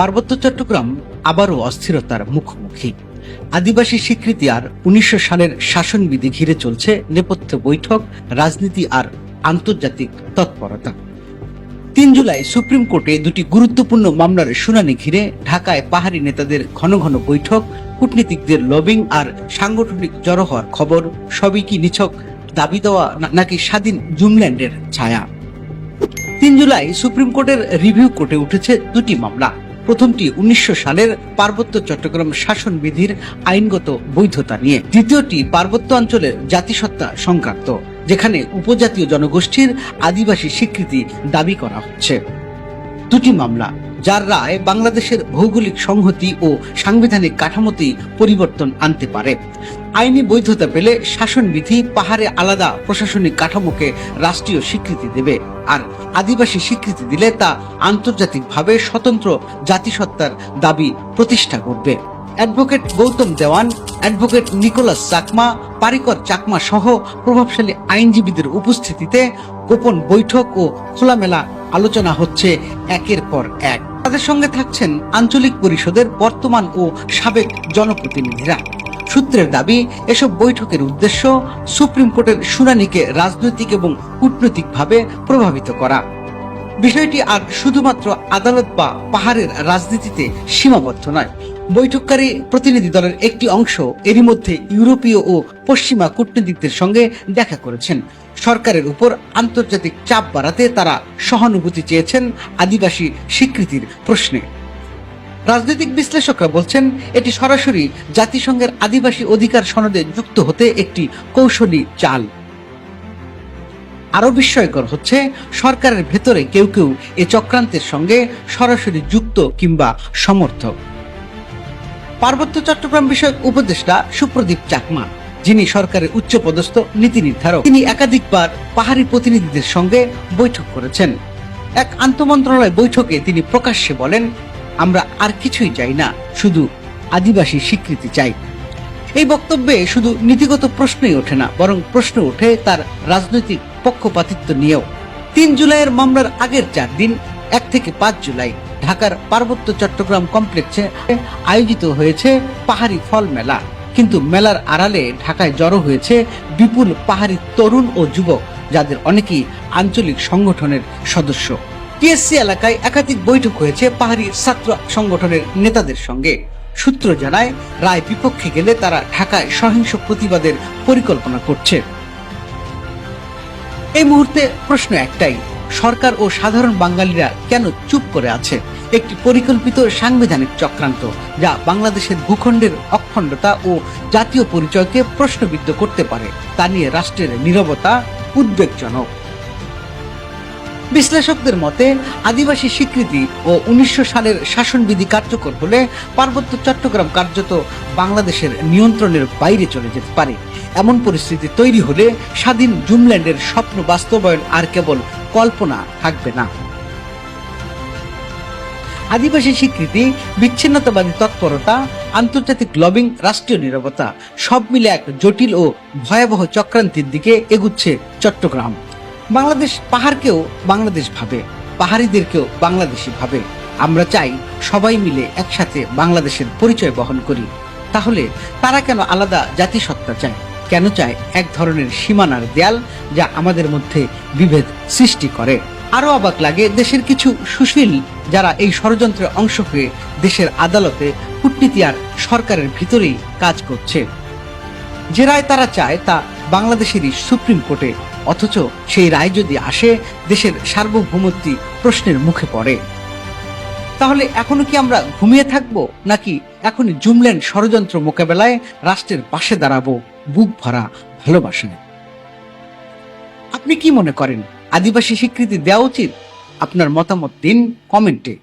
পার্বত্য চট্টগ্রাম আবারও অস্থিরতার মুখোমুখি। আদিবাসী স্বীকৃতি আর উনিশশো সালের শাসনবিধি ঘিরে চলছে নেপথ্য বৈঠক, রাজনীতি আর আন্তর্জাতিক তৎপরতা। তিন জুলাই সুপ্রিম কোর্টে দুটি গুরুত্বপূর্ণ মামলার শুনানি ঘিরে ঢাকায় পাহাড়ি নেতাদের ঘন ঘন বৈঠক, কূটনীতিকদের লবিং আর সাংগঠনিক জড়ো হওয়ার খবর, সবই কি নিছক দাবি দেওয়া নাকি স্বাধীন জুমল্যান্ডের ছায়া? তিন জুলাই সুপ্রিম কোর্টের রিভিউ কোর্টে উঠেছে দুটি মামলা। প্রথমটি উনিশশো সালের পার্বত্য চট্টগ্রাম শাসন বিধির আইনগত বৈধতা নিয়ে। দ্বিতীয়টি পার্বত্য অঞ্চলের জাতিসত্তা সংক্রান্ত, যেখানে উপজাতীয় জনগোষ্ঠীর আদিবাসী স্বীকৃতি দাবি করা হচ্ছে। দুটি মামলা যার রায় বাংলাদেশের ভৌগোলিক সংহতি ও সাংবিধানিক কাঠামোতেই পরিবর্তন আনতে পারে। আইনি বৈধতা পেলে শাসনবিধি পাহাড়ে আলাদা প্রশাসনিক কাঠামোকে রাষ্ট্রীয় স্বীকৃতি দেবে, আর আদিবাসী স্বীকৃতি দিলে তা আন্তর্জাতিকভাবে স্বতন্ত্র জাতিসত্তার দাবি প্রতিষ্ঠা করবে। Advocate Gautam Dewan, advocate Nicolas Chakma, Parikar Chakma সহ প্রভাবশালী আইনজীবীদের উপস্থিতিতে গোপন বৈঠক ও খোলামেলা আলোচনা হচ্ছে একের পর এক। তাদের সঙ্গে থাকছেন আঞ্চলিক পরিষদের বর্তমান ও সাবেক জনপ্রতিনিধিরা। সূত্রের দাবি, এসব বৈঠকের উদ্দেশ্য সুপ্রিম কোর্টের শুনানিকে রাজনৈতিক এবং কূটনৈতিকভাবে প্রভাবিত করা। বিষয়টি আর শুধুমাত্র আদালত বা পাহাড়ের রাজনীতিতে সীমাবদ্ধ নয়। বৈঠককারী প্রতিনিধি দলের একটি অংশ এরই মধ্যে ইউরোপীয় ও পশ্চিমা কূটনীতিকদের সঙ্গে দেখা করেছেন। সরকারের উপর আন্তর্জাতিক চাপ বাড়াতে তারা সহানুভূতি চেয়েছেন আদিবাসী স্বীকৃতির প্রশ্নে। রাজনৈতিক বিশ্লেষকরা বলছেন, এটি সরাসরি জাতিসংঘের আদিবাসী অধিকার সনদে যুক্ত হতে একটি কৌশলী চাল। আরও বিস্ময়কর হচ্ছে, সরকারের ভেতরে কেউ কেউ এ চক্রান্তের সঙ্গে সরাসরি যুক্ত কিংবা সমর্থক। পার্বত্য চট্টগ্রাম বিষয়ক উপদেষ্টা সুপ্রদীপ চাকমা, যিনি সরকারের উচ্চপদস্থ নীতি নির্ধারক। তিনি একাধিকবার পাহাড়ি প্রতিনিধিদের সঙ্গে বৈঠক করেছেন। এক আন্তমন্ত্রণালয় বৈঠকে তিনি প্রকাশ্যে বলেন, আমরা আর কিছুই চাই না, শুধু আদিবাসী স্বীকৃতি চাই। এই বক্তব্যে শুধু নীতিগত প্রশ্নই ওঠে না, বরং প্রশ্ন ওঠে তার রাজনৈতিক পক্ষপাতিত্ব নিয়েও। তিন জুলাইয়ের মামলার আগের চার দিন, এক থেকে পাঁচ জুলাই। ঢাকার পার্বত্য চট্টগ্রাম কমপ্লেক্সে আয়োজিত হয়েছে পাহাড়ি ফল মেলা। কিন্তু মেলার আড়ালে ঢাকায় জড়ো হয়েছে বিপুল পাহাড়ি তরুণ ও যুবক, যাদের অনেকেই আঞ্চলিক সংগঠনের সদস্য। টিএসসি এলাকায় একাধিক বৈঠক হয়েছে পাহাড়ি ছাত্র সংগঠনের নেতাদের সঙ্গে। সূত্র জানায়, রায় বিপক্ষে গেলে তারা ঢাকায় সহিংস প্রতিবাদের পরিকল্পনা করছে। এই মুহূর্তে প্রশ্ন একটাই সরকার ও সাধারণ বাঙালিরা কেন চুপ করে আছে? একটি পরিকল্পিত সাংবিধানিক চক্রান্ত, যা বাংলাদেশের ভূখণ্ডের অখণ্ডতা ও জাতীয় পরিচয়কে প্রশ্নবিদ্ধ করতে পারে, তা নিয়ে রাষ্ট্রের নীরবতা উদ্বেগজনক। বিশ্লেষকদের মতে, আদিবাসী স্বীকৃতি ও উনিশশো সালের শাসনবিধি কার্যকর হলে পার্বত্য চট্টগ্রাম কার্যত বাংলাদেশের নিয়ন্ত্রণের বাইরে চলে যেতে পারে। এমন পরিস্থিতি তৈরি হলে স্বাধীন জুমল্যান্ডের স্বপ্ন বাস্তবায়ন আর কেবল কল্পনা থাকবে না। আদিবাসী স্বীকৃতি, বিচ্ছিন্নতাবাদী তৎপরতা, আন্তর্জাতিক লবিং, রাষ্ট্রীয় নিরাপত্তা সব মিলে এক জটিল ও ভয়াবহ চক্রান্তির দিকে এগুচ্ছে চট্টগ্রাম। বাংলাদেশ পাহাড়কেও বাংলাদেশ ভাবে, পাহাড়িদেরকেও বাংলাদেশি ভাবে। আমরা চাই সবাই মিলে একসাথে বাংলাদেশের পরিচয় বহন করি। তাহলে তারা কেন আলাদা জাতিসত্তা চায়? কেন চায় এক ধরনের সীমানার দেয়াল যা আমাদের মধ্যে বিভেদ সৃষ্টি করে? আরও অবাক লাগে দেশের কিছু সুশীল যারা এই ষড়যন্ত্রের অংশ হয়ে দেশের আদালতে কূটনীতি আর সরকারের ভিতরেই কাজ করছে। যে রায় তারা চায় তা বাংলাদেশেরই সুপ্রিম কোর্টে, অথচ সেই রায় যদি আসে, দেশের সার্বভৌমত্বই প্রশ্নের মুখে পড়ে। তাহলে এখনও কি আমরা ঘুমিয়ে থাকব, নাকি এখনই জুমলেন ষড়যন্ত্র মোকাবেলায় রাষ্ট্রের পাশে দাঁড়াবো, বুক ভরা ভালোবাসায়। আপনি কি মনে করেন? আদিবাসী স্বীকৃতি দেওয়া উচিত? আপনার মতামত দিন কমেন্টে।